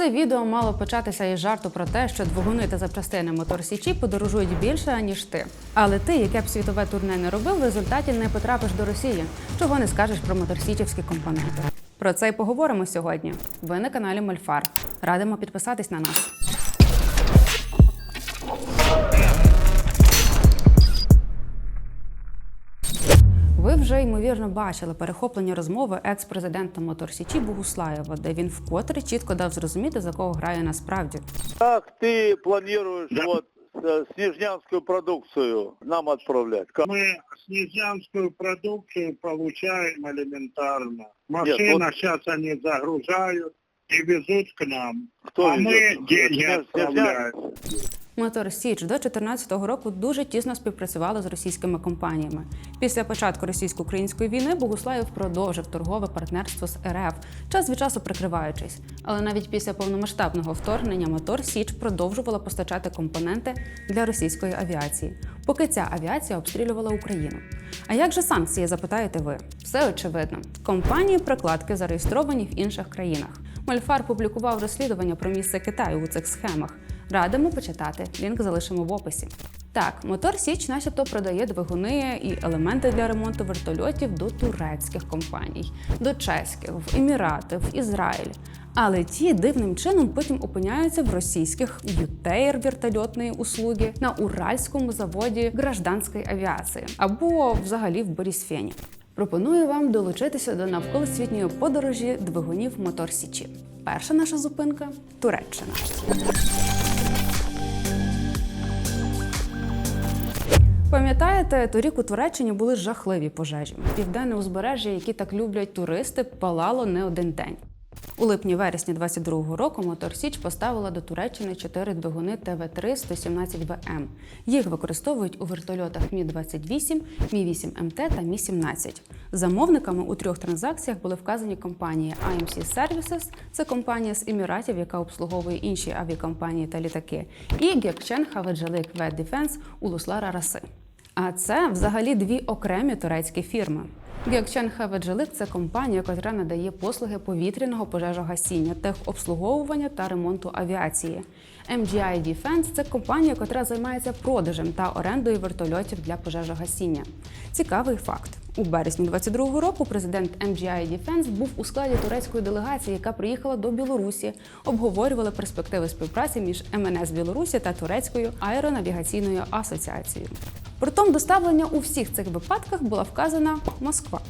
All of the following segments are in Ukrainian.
Це відео мало початися із жарту про те, що двигуни та запчастини мотор Січі подорожують більше, ніж ти. Але ти, яке б світове турне не робив, в результаті не потрапиш до Росії. Чого не скажеш про моторсічівські компоненти. Про це й поговоримо сьогодні. Ви на каналі Мольфар. Радимо підписатись на нас. вже ймовірно бачили перехоплення розмови екс-президента Мотор Січі Богуслаєва, де він вкотре чітко дав зрозуміти, за кого грає насправді. Как ты планируешь вот э, снежнянскую продукцию нам отправлять? Как? Мы снезянскую продукцию получаем элементарно. Машина вот- сейчас они загружают и везут к нам. Кто а мы везет? деньги Снеж- отправляем. Мотор Січ до 2014 року дуже тісно співпрацювала з російськими компаніями. Після початку російсько-української війни Богуслаєв продовжив торгове партнерство з РФ, час від часу прикриваючись. Але навіть після повномасштабного вторгнення Мотор Січ продовжувала постачати компоненти для російської авіації, поки ця авіація обстрілювала Україну. А як же санкції, запитаєте ви? Все очевидно. Компанії прокладки зареєстровані в інших країнах. Мольфар публікував розслідування про місце Китаю у цих схемах. Радимо почитати. Лінк залишимо в описі. Так, мотор Січ начебто продає двигуни і елементи для ремонту вертольотів до турецьких компаній, до чеських, в Емірати, в Ізраїль. Але ті дивним чином потім опиняються в російських ютейр вертольотної услуги на уральському заводі гражданської авіації або взагалі в Борісфені. Пропоную вам долучитися до навколосвітньої подорожі двигунів мотор Січі. Перша наша зупинка Туреччина. Пам'ятаєте, торік у Туреччині були жахливі пожежі. Південне узбережжя, які так люблять туристи, палало не один день. У липні-вересні 22-го року Мотор Січ поставила до Туреччини чотири двигуни ТВ-3 117 ВМ. Їх використовують у вертольотах Мі-28, Мі-8 МТ та Мі-17. Замовниками у трьох транзакціях були вказані компанії IMC Services, це компанія з Еміратів, яка обслуговує інші авіакомпанії та літаки, і Гекчен Хаведжалик Вет Дефенс Улуслара Раси. А це взагалі дві окремі турецькі фірми. Геокчан Хаведжелик це компанія, яка надає послуги повітряного пожежогасіння, техобслуговування та ремонту авіації. MGI Defense – це компанія, яка займається продажем та орендою вертольотів для пожежогасіння. Цікавий факт. У березні 22-го року президент MGI Defense був у складі турецької делегації, яка приїхала до Білорусі, обговорювали перспективи співпраці між МНС Білорусі та Турецькою аеронавігаційною асоціацією. Притом доставлення у всіх цих випадках була вказана Москва.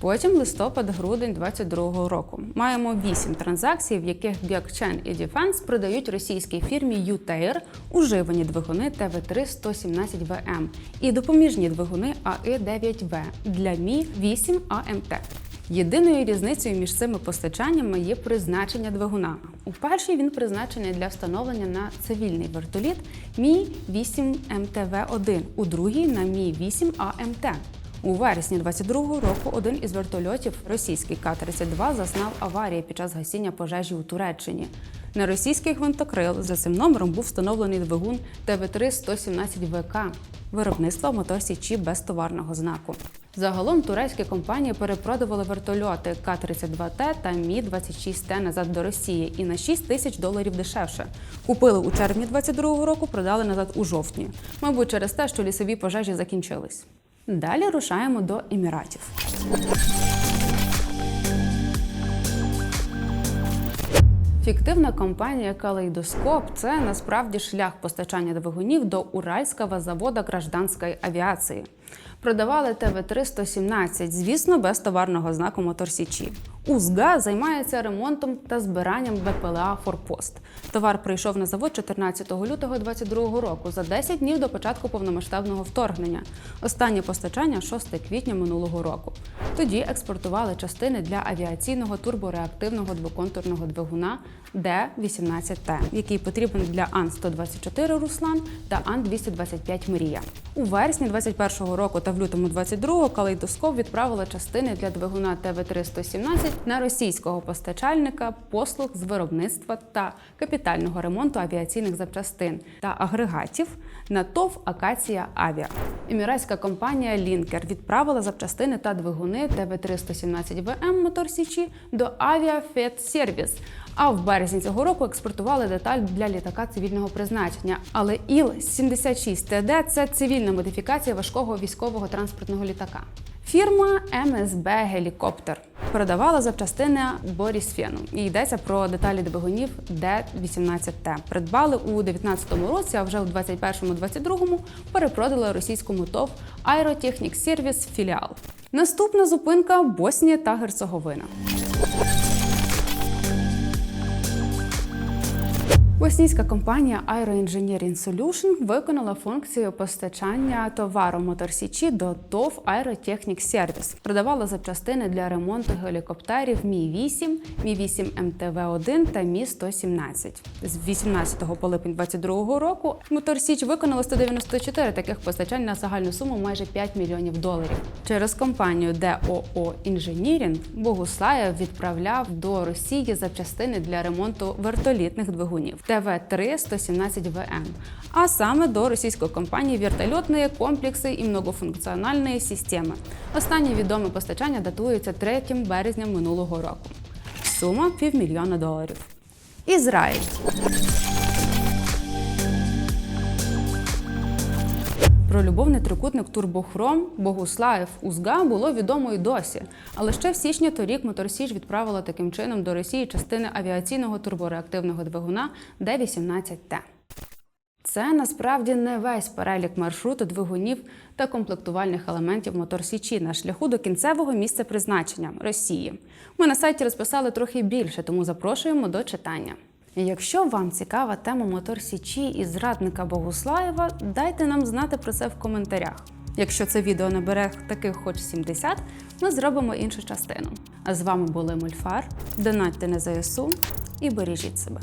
Потім листопад-грудень 22-го року. Маємо вісім транзакцій, в яких Бякчен і Діфенс продають російській фірмі UTair уживані двигуни ТВ3 117 ВМ і допоміжні двигуни АИ-9В для Мі 8 АМТ. Єдиною різницею між цими постачаннями є призначення двигуна. У першій він призначений для встановлення на цивільний вертоліт Мі 8 МТВ 1 у другій на Мі 8 АМТ. У вересні 22-го року один із вертольотів, російський К-32, зазнав аварії під час гасіння пожежі у Туреччині. На російський гвинтокрил за цим номером був встановлений двигун ТВ-3 117 ВК виробництва мотор Січі без товарного знаку. Загалом турецькі компанії перепродували вертольоти К-32Т та Мі-26Т назад до Росії і на 6 тисяч доларів дешевше. Купили у червні 22-го року, продали назад у жовтні. Мабуть, через те, що лісові пожежі закінчились. Далі рушаємо до Еміратів. Фіктивна компанія Калейдоскоп це насправді шлях постачання двигунів до Уральського заводу гражданської авіації. Продавали ТВ-3 117, звісно, без товарного знаку Мотор Січі. УЗГА займається ремонтом та збиранням БПЛА Форпост. Товар прийшов на завод 14 лютого 2022 року за 10 днів до початку повномасштабного вторгнення. Останнє постачання 6 квітня минулого року. Тоді експортували частини для авіаційного турбореактивного двоконтурного двигуна Д-18Т, який потрібен для Ан-124 Руслан та Ан-225 Мрія. У вересні 2021 року та в лютому 22-го калейдоскоп відправила частини для двигуна ТВ-317 на російського постачальника послуг з виробництва та капітального ремонту авіаційних запчастин та агрегатів на ТОВ Акація Авіа. Еміратська компанія Лінкер відправила запчастини та двигуни ТВ-317 ВМ Мотор Січі до Авіа Фет Сервіс, А в березні цього року експортували деталь для літака цивільного призначення. Але Іл-76ТД – це цивільна модифікація важкого військового транспортного літака. Фірма МСБ Гелікоптер продавала запчастини Борісфену. І йдеться про деталі двигунів Д-18Т. Придбали у 19-му році, а вже у 21-22 перепродали російському ТОВ Аеротехнік Сервіс філіал. Наступна зупинка Боснія та Герцеговина. Боснійська компанія Aero Engineering Solution виконала функцію постачання товару Моторсічі до ТОВ Aerotechnic Service. Продавала запчастини для ремонту гелікоптерів Мі-8, Мі-8 МТВ-1 та Мі-117. З 18 по липень 22 року Моторсіч виконала 194 таких постачань на загальну суму майже 5 мільйонів доларів. Через компанію ДОО Інженірінг Богуслаєв відправляв до Росії запчастини для ремонту вертолітних двигунів ТВ-3 117 ВМ, а саме до російської компанії вертольотні комплекси і многофункціональної системи. Останнє відоме постачання датується 3 березня минулого року. Сума півмільйона доларів. Ізраїль. Про любовний трикутник Турбохром Богуслаєв Узга було відомо й досі. Але ще в січні торік Моторсіч відправила таким чином до Росії частини авіаційного турбореактивного двигуна Д-18Т. Це насправді не весь перелік маршруту двигунів та комплектувальних елементів моторсічі на шляху до кінцевого місця призначення Росії. Ми на сайті розписали трохи більше, тому запрошуємо до читання. Якщо вам цікава тема мотор Січі і зрадника Богуслаєва, дайте нам знати про це в коментарях. Якщо це відео набере таких хоч 70, ми зробимо іншу частину. А з вами були Мульфар. Донатьте на ЗСУ і бережіть себе.